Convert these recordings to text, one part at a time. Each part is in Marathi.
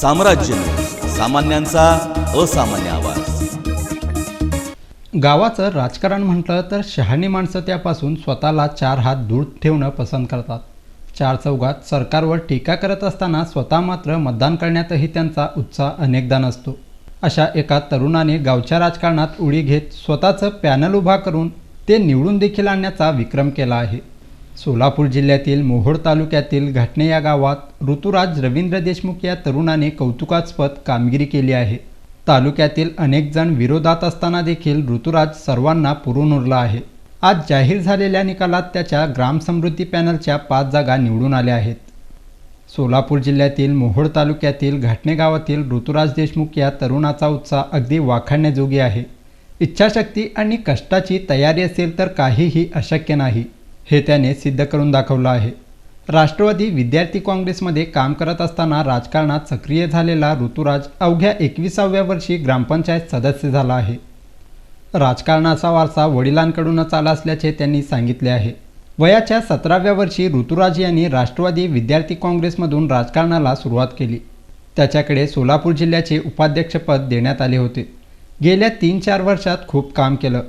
साम्राज्य सामान्यांचा असामान्य आवाज. गावाचं राजकारण म्हटलं तर शहाणी माणसं त्यापासून स्वतःला चार हात दूर ठेवणं पसंत करतात. चार चौघात सरकारवर टीका करत असताना स्वतः मात्र मतदान करण्यातही त्यांचा उत्साह अनेकदा नसतो. अशा एका तरुणाने गावच्या राजकारणात उडी घेत स्वतःचं पॅनल उभा करून ते निवडून देखील आणण्याचा विक्रम केला आहे. सोलापूर जिल्ह्यातील मोहोळ तालुक्यातील घाटणे या गावात ऋतुराज रवींद्र देशमुख या तरुणाने कौतुकास्पद कामगिरी केली आहे. तालुक्यातील अनेक जण विरोधात असताना देखील ऋतुराज सर्वांना पुरून उरला आहे. आज जाहीर झालेल्या निकालात त्याच्या ग्रामसमृद्धी पॅनलच्या पाच जागा निवडून आल्या आहेत. सोलापूर जिल्ह्यातील मोहोळ तालुक्यातील घाटणे गावातील ऋतुराज देशमुख या तरुणाचा उत्साह अगदी वाखाणण्याजोगी आहे. इच्छाशक्ती आणि कष्टाची तयारी असेल तर काहीही अशक्य नाही. हे त्याने सिद्ध करून दाखवलं आहे. राष्ट्रवादी विद्यार्थी काँग्रेसमध्ये काम करत असताना राजकारणात सक्रिय झालेला ऋतुराज अवघ्या एकविसाव्या वर्षी ग्रामपंचायत सदस्य झाला आहे. राजकारणाचा वारसा वडिलांकडूनच आला असल्याचे त्यांनी सांगितले आहे. वयाच्या सतराव्या वर्षी ऋतुराज यांनी राष्ट्रवादी विद्यार्थी काँग्रेसमधून राजकारणाला सुरुवात केली. त्याच्याकडे सोलापूर जिल्ह्याचे उपाध्यक्षपद देण्यात आले होते. गेल्या तीन चार वर्षात खूप काम केलं.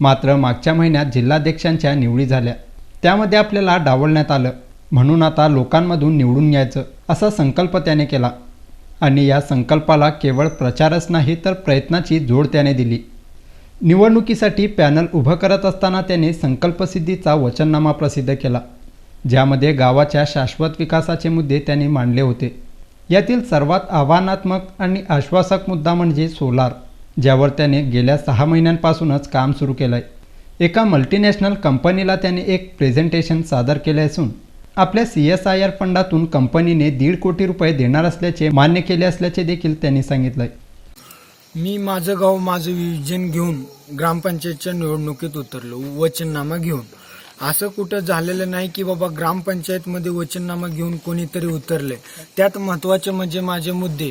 मात्र मागच्या महिन्यात जिल्हाध्यक्षांच्या निवडी झाल्या. त्यामध्ये आपल्याला डावलण्यात आलं. म्हणून आता लोकांमधून निवडून यायचं असा संकल्प त्याने केला. आणि या संकल्पाला केवळ प्रचारच नाही तर प्रयत्नाची जोड त्याने दिली. निवडणुकीसाठी पॅनल उभं करत असताना त्याने संकल्पसिद्धीचा वचननामा प्रसिद्ध केला ज्यामध्ये गावाच्या शाश्वत विकासाचे मुद्दे त्यांनी मांडले होते. यातील सर्वात आव्हानात्मक आणि आश्वासक मुद्दा म्हणजे सोलार ज्यावर त्याने गेल्या सहा महिन्यांपासूनच काम सुरू केलं आहे एका मल्टीनॅशनल कंपनीला त्याने एक प्रेझेंटेशन सादर केले असून आपल्या सी एस आय आर फंडातून कंपनीने दीड कोटी रुपये देणार असल्याचे मान्य केले असल्याचे देखील त्यांनी सांगितलं मी माझं गाव माझं विजन घेऊन ग्रामपंचायतच्या निवडणुकीत उतरलो. वचननामा घेऊन. असं कुठं झालेलं नाही की बाबा ग्रामपंचायतमध्ये वचननामा घेऊन कोणीतरी उतरले. त्यात महत्त्वाचे म्हणजे माझे मुद्दे.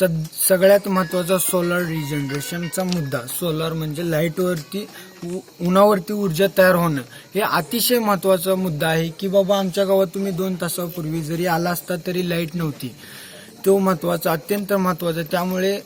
सद सगळ्यात महत्त्वाचा सोलर रिजनरेशनचा मुद्दा. सोलर म्हणजे लाईटवरती उ- उन्हावरती ऊर्जा तयार होणं. हे अतिशय महत्त्वाचा मुद्दा आहे की बाबा आमच्या गावात तुम्ही दोन तासापूर्वी जरी आला असता तरी लाइट नव्हती. तो महत्त्वाचा अत्यंत महत्त्वाचा त्यामुळे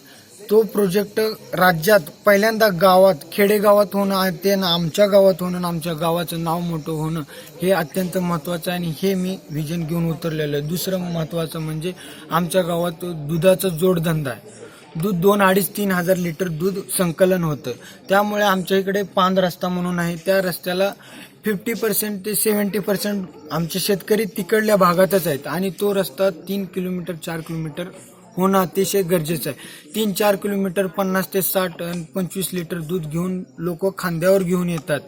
तो प्रोजेक्ट राज्यात पहिल्यांदा गावात खेडेगावात होणं ते ना आमच्या गावात होणं आमच्या गावाचं नाव मोठं होणं हे अत्यंत महत्त्वाचं आहे आणि हे मी व्हिजन घेऊन उतरलेलं आहे. दुसरं महत्त्वाचं म्हणजे आमच्या गावात दुधाचा जोडधंदा आहे. दूध दोन अडीच तीन हजार लिटर दूध संकलन होतं. त्यामुळे आमच्या इकडे पान रस्ता म्हणून आहे. त्या रस्त्याला फिफ्टी पर्सेंट ते सेवन्टी पर्सेंट आमचे शेतकरी तिकडल्या भागातच आहेत आणि तो रस्ता तीन किलोमीटर चार किलोमीटर होणं अतिशय गरजेचं आहे. तीन चार किलोमीटर पन्नास ते साठ पंचवीस लिटर दूध घेऊन लोक खांद्यावर घेऊन येतात.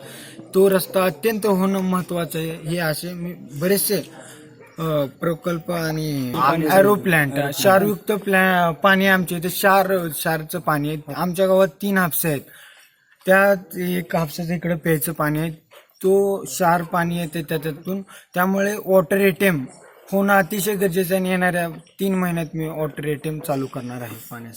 तो रस्ता अत्यंत होणं महत्वाचं आहे. हे असे मी बरेचसे प्रकल्प आणि ॲरो प्लॅन्ट क्षारयुक्त प्लॅ पाणी आमच्या इथे. क्षार क्षारचं पाणी आहे. आमच्या गावात तीन हापसे आहेत. त्यात एक हापसाचं इकडं प्यायचं पाणी आहे. तो क्षार पाणी येते त्याच्यातून. त्यामुळे वॉटर एटीएम होणं अतिशय गरजेचं आहे आणि येणाऱ्या तीन महिन्यात मी वॉटर एम चालू करणार आहे पाण्याचं